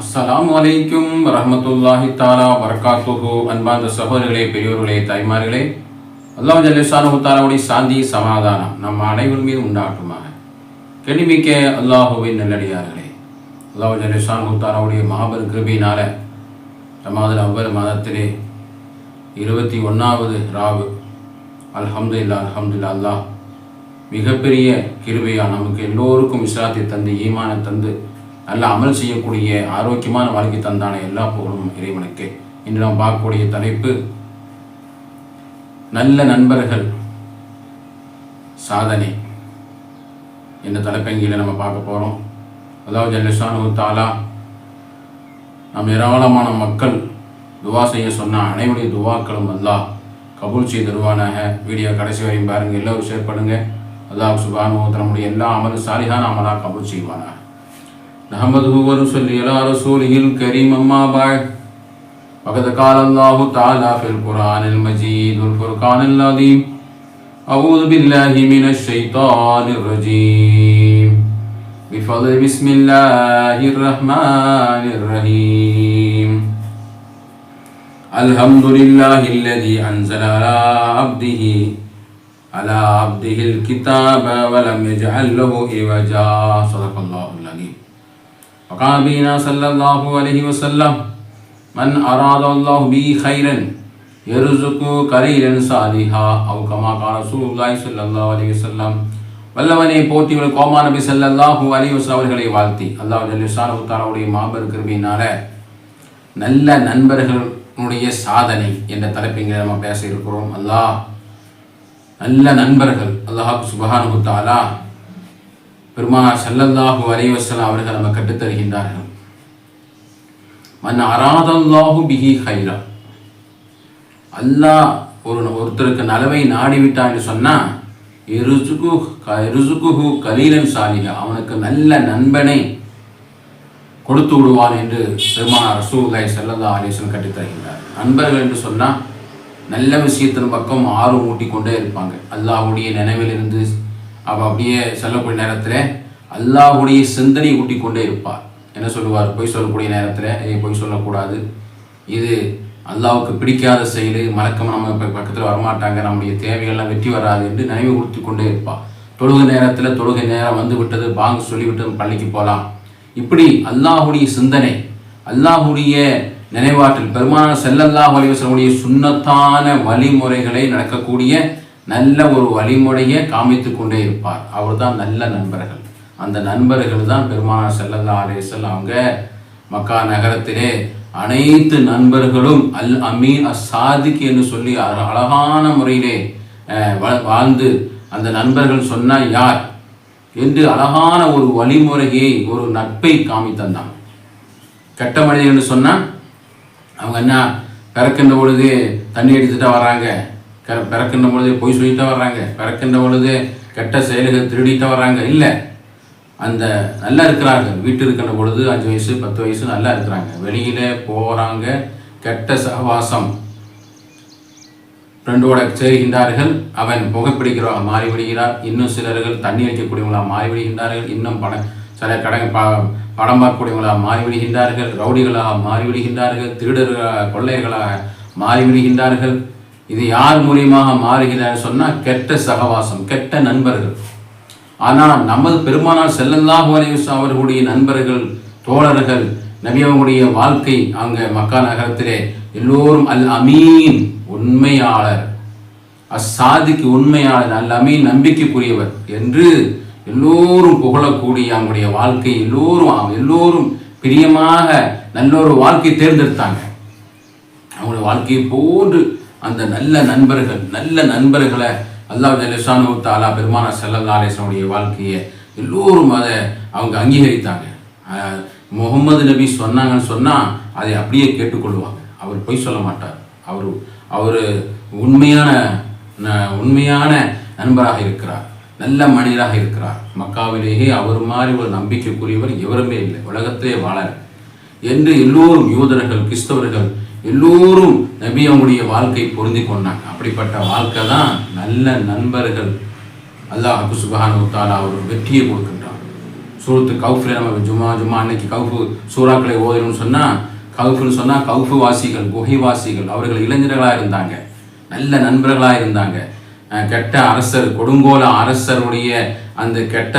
அஸ்லாம் அலைக்கும் ரஹமத்துல்லாஹி தாலா வரகாத்துஹு. அன்பார்ந்த சகோதரர்களே பெரியோர்களே தாய்மார்களே அல்லாஹ் ஜல்லிசானு தாலாவுடைய சாந்தி சமாதானம் நம்ம அனைவரும் மீது உண்டாகட்டுமாக கெளிமிக்க அல்லாஹுவின் நல்லடியார்களே அல்லாஹ் ஜல்லிசானு தாலாவுடைய மாபெரும் கிருபியினால ரமாதல் அவ்வல் மாதத்திலே இருபத்தி ஒன்றாவது ராவு அல்ஹம்து இல்லா அல்ஹம்துலில்லா அல்லாஹ் மிகப்பெரிய கிருபையா நமக்கு எல்லோருக்கும் இஸ்லாத்தை தந்து ஈமானை தந்து நல்ல அமல் செய்யக்கூடிய ஆரோக்கியமான வாழ்க்கை தந்தான எல்லா புகழும் இறைவனுக்கு. இன்று நாம் பார்க்கக்கூடிய தலைப்பு நல்ல நண்பர்கள் சாதனை என்ற தலைப்பங்கில நம்ம பார்க்க போகிறோம் அதாவது ஜல்லஷானு தாலா நாம் ஏராளமான மக்கள் துவா செய்ய சொன்ன அனைவருடைய துவாக்களும் அல்லா கபூல் செய்ய தருவானாக வீடியோ கடைசி வரையும் பாருங்கள் எல்லோரும் ஷேர் பண்ணுங்கள் அல்லாஹ் சுபானு எல்லா அமலும் சாலிகான அமலா கபூல் செய்வானாக. نحمده ونصلي على رسوله الكريم أما بعد. وقد قال الله تعالى في القرآن المجيد والفرقان العظيم أعوذ بالله من الشيطان الرجيم. بفضل بسم الله الرحمن الرحيم. الحمد لله الذي أنزل على عبده على عبده الكتاب ولم يجعل له عوجا صدق الله وقال بنا صلى الله عليه وسلم من أراد الله به خيرا يرزق قليلا صالحا أو كما قال رسول الله صلى الله عليه وسلم வல்லவனை போற்றி ஒரு கோமா நபி ஸல்லல்லாஹு அலைஹி வஸல்லம் அவர்களை வாழ்த்தி அல்லாஹ் ஜல்லிஷானு தாலாவுடைய மாபெரும் கிருபையினால நல்ல நண்பர்களுடைய சாதனை என்ற தலைப்பிங்க நம்ம பேச இருக்கிறோம் அல்லாஹ் நல்ல நண்பர்கள் அல்லாஹ் சுபஹானு தாலா பெருமானார் சல்லல்லாஹு அலைஹி அவர்கள் நம்ம கற்றுத்தருகின்றார்கள். மன் அராதல்லாஹு பிஹி ஹைரா அல்லாஹ் ஒரு ஒருத்தருக்கு நலவை நாடிவிட்டான்னு என்று சொன்னா இருசுகு இருசுகுஹு கலீலன் சாலிக அவனுக்கு நல்ல நண்பனை கொடுத்து விடுவான் என்று பெருமானார் ரசூலுல்லாஹி சல்லல்லா அலைஹி கட்டித்தருகின்றார் நண்பர்கள் என்று சொன்னா நல்ல விஷயத்தின் பக்கம் ஆர்வம் ஊட்டி கொண்டே இருப்பாங்க. அல்லாஹ்வுடைய நினைவிலிருந்து அவள் அப்படியே சொல்லக்கூடிய நேரத்தில் அல்லாஹுடைய சிந்தனை ஊட்டி கொண்டே இருப்பார். என்ன சொல்லுவார்? பொய் சொல்லக்கூடிய நேரத்தில் ஏ பொய் சொல்லக்கூடாது. இது அல்லாவுக்கு பிடிக்காத செயல் மலக்கம் நம்ம இப்போ பக்கத்தில் வரமாட்டாங்க நம்முடைய தேவைகள்லாம் வெற்றி வராது என்று நினைவு கொடுத்து கொண்டே இருப்பாள் தொழுகை நேரத்தில் தொழுகை நேரம் வந்து விட்டது பாங்க சொல்லிவிட்டு பள்ளிக்கு போகலாம் இப்படி அல்லாஹுடைய சிந்தனை அல்லாஹுடைய நினைவாற்றல் பெருமான செல்லல்லாஹ் வலிவசனுடைய சுண்ணத்தான வழிமுறைகளை நடக்கக்கூடிய நல்ல ஒரு வழிமுறையை காமித்து கொண்டே இருப்பார். அவர் தான் நல்ல நண்பர்கள். அந்த நண்பர்கள் தான் பெருமானார் செல்லல்லா அலேசல் அவங்க மக்கா நகரத்திலே அனைத்து நண்பர்களும் அல் அமீன் அசாதிக்கு என்று சொல்லி அழ- அழகான முறையிலே வா- வாழ்ந்து அந்த நண்பர்கள் சொன்னால் யார்? என்று அழகான ஒரு வழிமுறையை ஒரு நட்பை காமித்தந்தான் கெட்ட மனிதன் என்று சொன்னால் அவங்க என்ன பிறக்கின்ற பொழுது தண்ணி எடுத்துகிட்டு வராங்க. பிறக்கின்ற பொழுது பொய் சொல்லிட்டா வர்றாங்க. பிறக்கின்ற பொழுது கெட்ட செயல்கள் திருடிட்டா வர்றாங்க. இல்லை. அந்த நல்லா இருக்கிறார்கள். வீட்டு இருக்கின்ற பொழுது அஞ்சு வயசு பத்து வயசு நல்லா இருக்கிறாங்க. வெளியில் போகிறாங்க கெட்ட சகவாசம். ஃப்ரெண்டோட சேர்கின்றார்கள். அவன் புகைப்பிடிக்கிறவங்க மாறிவிடுகிறார். இன்னும் சிலர்கள் தண்ணி அடிக்கக்கூடியவங்களாக மாறி விடுகின்றார்கள் இன்னும் படம் சில கடை ப படம் பார்க்கக்கூடியவங்களாக மாறி விடுகின்றார்கள் ரவுடிகளாக மாறி விடுகின்றார்கள் திருடர்களாக கொள்ளையர்களாக மாறி விடுகின்றார்கள் இது யார் மூலியமாக மாறுகிறார் சொன்னால் கெட்ட சகவாசம் கெட்ட நண்பர்கள். ஆனால் நமது பெருமானார் செல்லல்லாஹு அவர்களுடைய நண்பர்கள் தோழர்கள் நபி அவங்களுடைய வாழ்க்கை அங்கே மக்கா நகரத்திலே எல்லோரும் அல் அமீன் உண்மையாளர். அசாதிக்கு உண்மையாளர் அல் அமீன் நம்பிக்கைக்குரியவர் என்று எல்லோரும் புகழக்கூடிய அவங்களுடைய வாழ்க்கை எல்லோரும் எல்லோரும் பிரியமாக நல்ல ஒரு வாழ்க்கை தேர்ந்தெடுத்தாங்க. அவங்களுடைய வாழ்க்கையை போன்று அந்த நல்ல நண்பர்கள் நல்ல நண்பர்களை அல்லாஹ் ஜலிஷானு தாலா பெருமான செல்லல்லா அலேசனுடைய வாழ்க்கையை எல்லோரும் அதை அவங்க அங்கீகரித்தாங்க. முகமது நபி சொன்னாங்கன்னு சொன்னால் அதை அப்படியே கேட்டுக்கொள்வாங்க. அவர் பொய் சொல்ல மாட்டார். அவர் அவர் உண்மையான ந- உண்மையான நண்பராக இருக்கிறார். நல்ல மனிதராக இருக்கிறார். மக்காவிலேயே அவர் மாதிரி ஒரு நம்பிக்கைக்குரியவர் எவருமே இல்லை. உலகத்திலே வாழ என்று எல்லோரும் யூதர்கள் கிறிஸ்தவர்கள் எல்லோரும் நபி அவங்களுடைய வாழ்க்கை பொருந்தி கொண்டாங்க. அப்படிப்பட்ட வாழ்க்கை தான் நல்ல நண்பர்கள் அல்லாஹ் சுபஹான தாலா அவர் வெற்றியை கொடுக்கின்றான் சூரத்து கவுஃபில் நம்ம ஜுமா ஜும்மா அன்னைக்கு கவுஃபு சூறாக்களை ஓதணும்னு சொன்னால் கவுஃபுன்னு சொன்னால் கவுஃபு வாசிகள் குகைவாசிகள் அவர்கள் இளைஞர்களாக இருந்தாங்க. நல்ல நண்பர்களாக இருந்தாங்க. கெட்ட அரசர் கொடுங்கோல அரசருடைய அந்த கெட்ட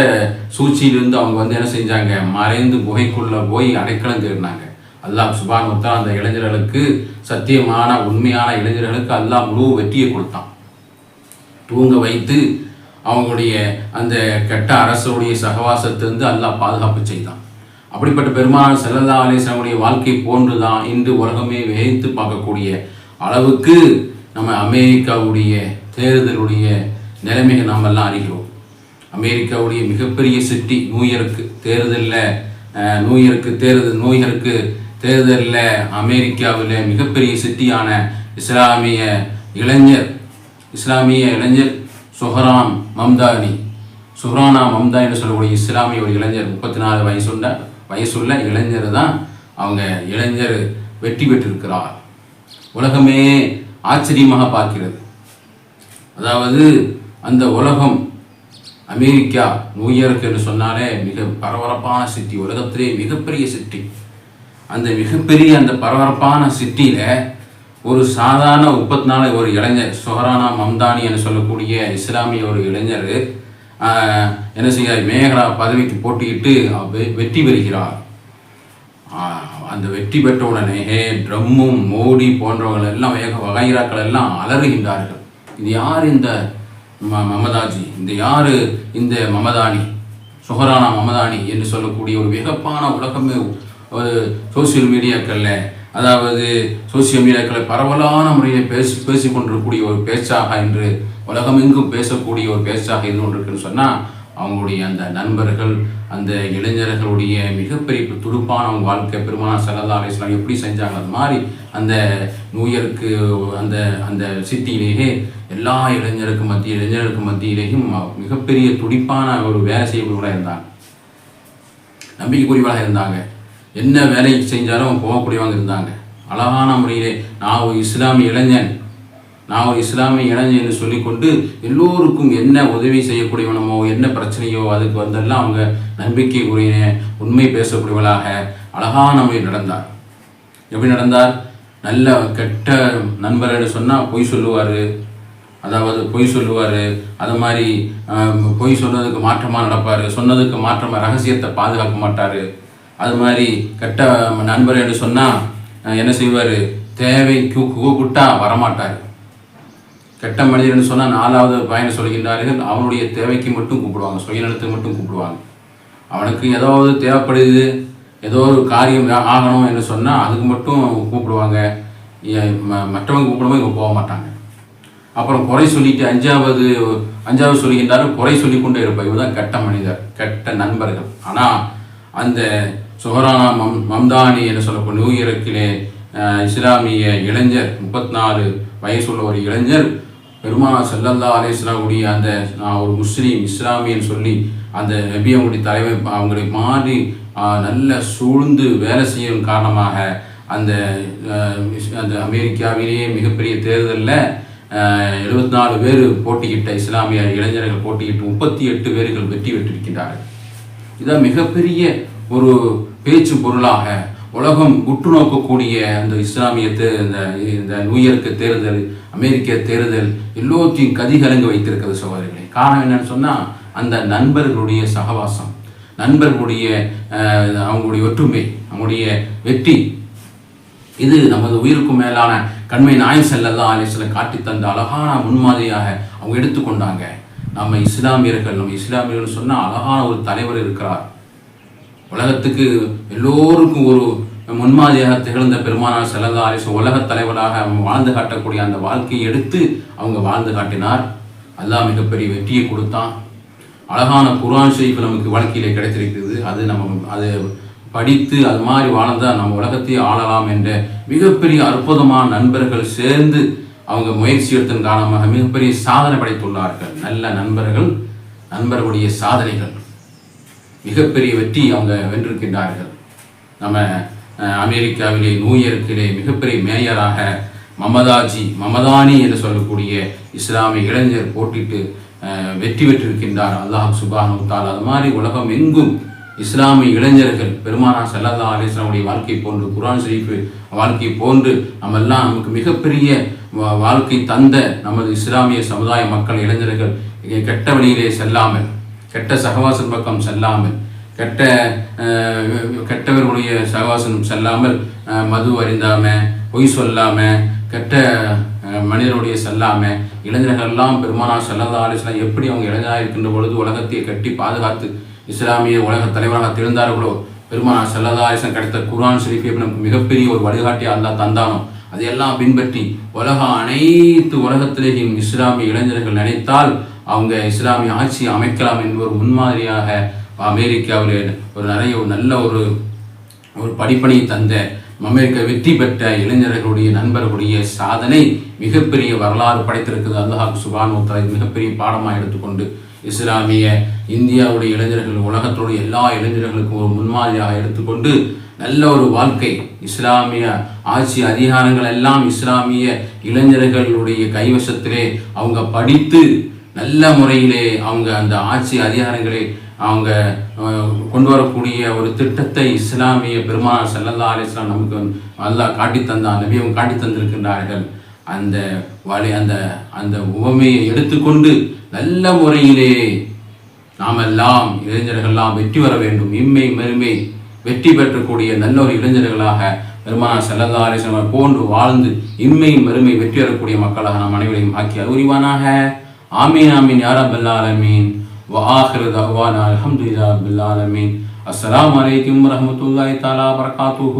சூழ்ச்சியிலிருந்து அவங்க வந்து என்ன செஞ்சாங்க? மறைந்து குகைக்குள்ளே போய் அடைக்கலம் தேடினாங்க. அல்லாஹ் சுபான் முத்தா அந்த இளைஞர்களுக்கு சத்தியமான உண்மையான இளைஞர்களுக்கு அல்லாஹ் முழு வெற்றியை கொடுத்தான். தூங்க வைத்து அவங்களுடைய அந்த கெட்ட அரசருடைய சகவாசத்திலிருந்து அல்லாஹ் பாதுகாப்பு செய்தான். அப்படிப்பட்ட பெருமாள் செல்லல்லா அலிஸ்லாமுடைய வாழ்க்கை போன்றுதான் இன்று உலகமே வேகித்து பார்க்கக்கூடிய அளவுக்கு நம்ம அமெரிக்காவுடைய தேர்தலுடைய நிலைமையை நாம் எல்லாம் அறிகிறோம். அமெரிக்காவுடைய மிகப்பெரிய சிட்டி நியூயார்க்கு தேர்தலில் நியூயார்க்கு தேர்தல் நியூயார்க்கு தேர்தலில் அமெரிக்காவில் மிகப்பெரிய சிட்டியான இஸ்லாமிய இளைஞர் இஸ்லாமிய இளைஞர் சுஹராம் மம்தானி. சுஹரானா மம்தானின்னு சொல்லக்கூடிய இஸ்லாமிய ஒரு இளைஞர் முப்பத்தி நாலு வயசுள்ள வயசுள்ள இளைஞர் தான் அவங்க இளைஞர் வெற்றி பெற்றிருக்கிறார். உலகமே ஆச்சரியமாக பார்க்கிறது. அதாவது அந்த உலகம் அமெரிக்கா நியூயார்க் என்று சொன்னாலே மிக பரபரப்பான சிட்டி உலகத்திலே மிகப்பெரிய சிட்டி. அந்த மிகப்பெரிய அந்த பரபரப்பான சிட்டியில் ஒரு சாதாரண முப்பத்தி நாலு ஒரு இளைஞர் சொஹரானா மம்தானி என்று சொல்லக்கூடிய இஸ்லாமிய ஒரு இளைஞர் என்ன செய்கிறார்? மேகலா பதவிக்கு போட்டியிட்டு வெற்றி பெறுகிறார். அந்த வெற்றி பெற்ற உடனே ட்ரம்மும் மோடி போன்றவர்கள் எல்லாம் வேக வகைராக்கள் எல்லாம் அலறுகின்றார்கள். இது யார் இந்த ம- மமதாஜி? இந்த யார் இந்த மமதானி? சுஹரானா மமதானி என்று சொல்லக்கூடிய ஒரு விகப்பான உலகமே ஒரு சோசியல் மீடியாக்களில் அதாவது சோசியல் மீடியாக்களில் பரவலான முறையில் பேசி பேசி கொண்டிருக்கக்கூடிய ஒரு பேச்சாக இன்று உலகமெங்கும் பேசக்கூடிய ஒரு பேச்சாக இருந்து கொண்டிருக்குன்னு சொன்னால் அவங்களுடைய அந்த நண்பர்கள் அந்த இளைஞர்களுடைய மிகப்பெரிய துடுப்பான அவங்க வாழ்க்கை பெருமானா சல்லா அலிஸ்லாம் எப்படி செஞ்சாங்க அது மாதிரி அந்த நூயருக்கு அந்த அந்த சிட்டியிலேயே எல்லா இளைஞருக்கு மத்திய இளைஞர்களுக்கு மத்தியிலேயும் மிகப்பெரிய துடிப்பான ஒரு வேலை செய்யக்கூடியவராக இருந்தாங்க. நம்பிக்கைக்குரியவராக இருந்தாங்க. என்ன வேலை செஞ்சாலும் போகக்கூடியவங்க இருந்தாங்க. அழகான முறையிலே நான் ஒரு இஸ்லாமிய இளைஞன். நான் ஒரு இஸ்லாமிய இளைஞன் என்று சொல்லிக்கொண்டு எல்லோருக்கும் என்ன உதவி செய்யக்கூடியவனமோ என்ன பிரச்சனையோ அதுக்கு வந்தெல்லாம் அவங்க நம்பிக்கைக்குரிய உண்மை பேசக்கூடியவளாக அழகான முறையில் நடந்தார். எப்படி நடந்தார்? நல்ல கெட்ட நண்பர்னு சொன்னால் பொய் சொல்லுவார். அதாவது பொய் சொல்லுவார். அது மாதிரி பொய் சொன்னதுக்கு மாற்றமாக நடப்பார். சொன்னதுக்கு மாற்றமாக ரகசியத்தை பாதுகாக்க மாட்டார். அது மாதிரி கெட்ட நண்பர் என்று சொன்னால் என்ன செய்வார்? தேவை கூப்பிட்டா வரமாட்டார். கெட்ட மனிதர்னு சொன்னால் நாலாவது பயணம் சொல்கின்றார்கள் அவனுடைய தேவைக்கு மட்டும் கூப்பிடுவாங்க சுயநலத்துக்கு மட்டும் கூப்பிடுவாங்க. அவனுக்கு ஏதாவது தேவைப்படுது ஏதோ ஒரு காரியம் ஆகணும் என்று சொன்னால் அதுக்கு மட்டும் கூப்பிடுவாங்க. ம- மற்றவங்க கூப்பிடும்போது இவங்க போக மாட்டாங்க. அப்புறம் குறை சொல்லிட்டு அஞ்சாவது அஞ்சாவது சொல்கின்றாரு குறை சொல்லிக் கொண்டே இருப்பார் இவர் தான் கெட்ட மனிதர் கெட்ட நண்பர்கள். ஆனால் அந்த சுஹரானா மம் மம்தானி என்று சொல்லக்கூடிய நியூஇயர்க்கிலே அஹ், இஸ்லாமிய இளைஞர் முப்பத்தி நாலு வயசுள்ள ஒரு இளைஞர் பெருமானா செல்லல்லா அலேஸ்லாவுடைய அந்த நான் ஒரு முஸ்லீம் இஸ்லாமியன்னு சொல்லி அந்த நபி அவங்களுடைய தலைவர் அவங்களை மாறி நல்ல சூழ்ந்து வேலை செய்யும் காரணமாக அந்த அந்த அமெரிக்காவிலேயே மிகப்பெரிய தேர்தலில் எழுபத்தி நாலு பேர் போட்டியிட்ட இஸ்லாமிய இளைஞர்கள் போட்டியிட்டு முப்பத்தி எட்டு பேர்கள் வெற்றி பெற்றிருக்கின்றார்கள். இதான் மிகப்பெரிய ஒரு பேச்சு பொருளாக உலகம் உற்று நோக்கக்கூடிய அந்த இஸ்லாமிய இந்த இந்த நியூயர்க்கு தேர்தல் அமெரிக்க தேர்தல் எல்லோத்தையும் கதிகலங்கு வைத்திருக்கிறது சகோதரிகளே காரணம் என்னன்னு சொன்னால் அந்த நண்பர்களுடைய சகவாசம் நண்பர்களுடைய அவங்களுடைய ஒற்றுமை அவங்களுடைய வெற்றி. இது நமது உயிருக்கும் மேலான கண்மை நாய் செல்லல்லா அலிஸ்ல காட்டி தந்த அழகான முன்மாதிரியாக அவங்க எடுத்துக்கொண்டாங்க நம்ம இஸ்லாமியர்கள் நம்ம இஸ்லாமியர்கள் சொன்னால் அழகான ஒரு தலைவர் இருக்கிறார். உலகத்துக்கு எல்லோருக்கும் ஒரு முன்மாதிரியாக திகழ்ந்த பெருமானார் செல்லல்லா அலிஸ் உலகத் தலைவராக வாழ்ந்து காட்டக்கூடிய அந்த வாழ்க்கையை எடுத்து அவங்க வாழ்ந்து காட்டினார். அல்லாஹ் மிகப்பெரிய வெற்றியை கொடுத்தான். அழகான குரான் ஷரீஃப் நமக்கு வாழ்க்கையிலே கிடைத்திருக்கிறது. அது நம்ம அது படித்து அது மாதிரி வாழ்ந்தால் நம்ம உலகத்தையே ஆளலாம் என்ற மிகப்பெரிய அற்புதமான நண்பர்கள் சேர்ந்து அவங்க முயற்சி எடுத்தன் காரணமாக மிகப்பெரிய சாதனை படைத்துள்ளார்கள். நல்ல நண்பர்கள் நண்பர்களுடைய சாதனைகள். மிகப்பெரிய வெற்றி அவங்க வென்றிருக்கின்றார்கள். நம்ம அமெரிக்காவிலே நியூயார்க்கிலே மிகப்பெரிய மேயராக மமதாஜி மமதானி என்று சொல்லக்கூடிய இஸ்லாமிய இளைஞர் போட்டிட்டு வெற்றி பெற்றிருக்கின்றார். அல்லாஹ் சுபானு தால் அது மாதிரி உலகம் எங்கும் இஸ்லாமிய இளைஞர்கள் பெருமானா சல்லல்லா அலிஸ்லாமுடைய வாழ்க்கை போன்று குரான் ஷரீஃப் வாழ்க்கை போன்று நம்ம எல்லாம் நமக்கு மிகப்பெரிய வா- வாழ்க்கை தந்த நமது இஸ்லாமிய சமுதாய மக்கள் இளைஞர்கள் கெட்ட வழியிலே செல்லாமல் கெட்ட சகவாசன் பக்கம் செல்லாமல் கெட்ட கெட்டவர்களுடைய சகவாசனம் செல்லாமல் மது அறிந்தாமல் பொய் சொல்லாமல் கெட்ட அஹ், மனிதருடைய செல்லாம இளைஞர்கள் எல்லாம் பெருமானா சல்லல்லா அலிஸ்லாம் எப்படி அவங்க இளைஞராக இருக்கின்ற பொழுது உலகத்தை கட்டி பாதுகாத்து இஸ்லாமிய உலக தலைவராக திறந்தார்களோ பெருமானா சல்லல்லா அலிஸ்லாம் கிடைத்த குர்ஆன் ஷெரீஃப் எப்படி நமக்கு மிகப்பெரிய ஒரு வழிகாட்டியாக இருந்தால் தந்தானோ? அதையெல்லாம் பின்பற்றி உலகம் அனைத்து உலகத்திலேயும் இஸ்லாமிய இளைஞர்கள் நினைத்தால் அவங்க இஸ்லாமிய ஆட்சி அமைக்கலாம் என்று ஒரு முன்மாதிரியாக அமெரிக்காவில் ஒரு நிறைய ஒரு நல்ல ஒரு ஒரு படிப்பணியை தந்த அமெரிக்க வெற்றி பெற்ற இளைஞர்களுடைய நண்பர்களுடைய சாதனை மிகப்பெரிய வரலாறு படைத்திருக்குது அல்லாஹ் சுபான் மிகப்பெரிய பாடமாக எடுத்துக்கொண்டு இஸ்லாமிய இந்தியாவுடைய இளைஞர்கள் உலகத்துடைய எல்லா இளைஞர்களுக்கும் ஒரு முன்மாதிரியாக எடுத்துக்கொண்டு நல்ல ஒரு வாழ்க்கை இஸ்லாமிய ஆட்சி அதிகாரங்கள் எல்லாம் இஸ்லாமிய இளைஞர்களுடைய கைவசத்திலே அவங்க படித்து நல்ல முறையிலே அவங்க அந்த ஆட்சி அதிகாரங்களை அவங்க கொண்டு வரக்கூடிய ஒரு திட்டத்தை இஸ்லாமிய பெருமானார் செல்லல்லா அலைஹி நமக்கு நல்லா அல்லாஹ் காட்டி தந்தான் நபியும் காட்டி தந்திருக்கின்றார்கள். அந்த வழி அந்த அந்த உவமையை எடுத்துக்கொண்டு நல்ல முறையிலே நாமெல்லாம் இளைஞர்கள்லாம் வெற்றி வர வேண்டும். இம்மை மறுமை வெற்றி பெற்றக்கூடிய நல்ல ஒரு இளைஞர்களாக பெருமானார் செல்லல்லா அலைஹி போன்று வாழ்ந்து இம்மை மறுமை வெற்றி பெறக்கூடிய மக்களாக நாம் அனைவரையும் ஆக்கி அறிவுரிவானாக. آمين آمين يا رب العالمين وآخر دعوانا الحمد لله رب العالمين السلام عليكم ورحمة الله تعالى وبركاته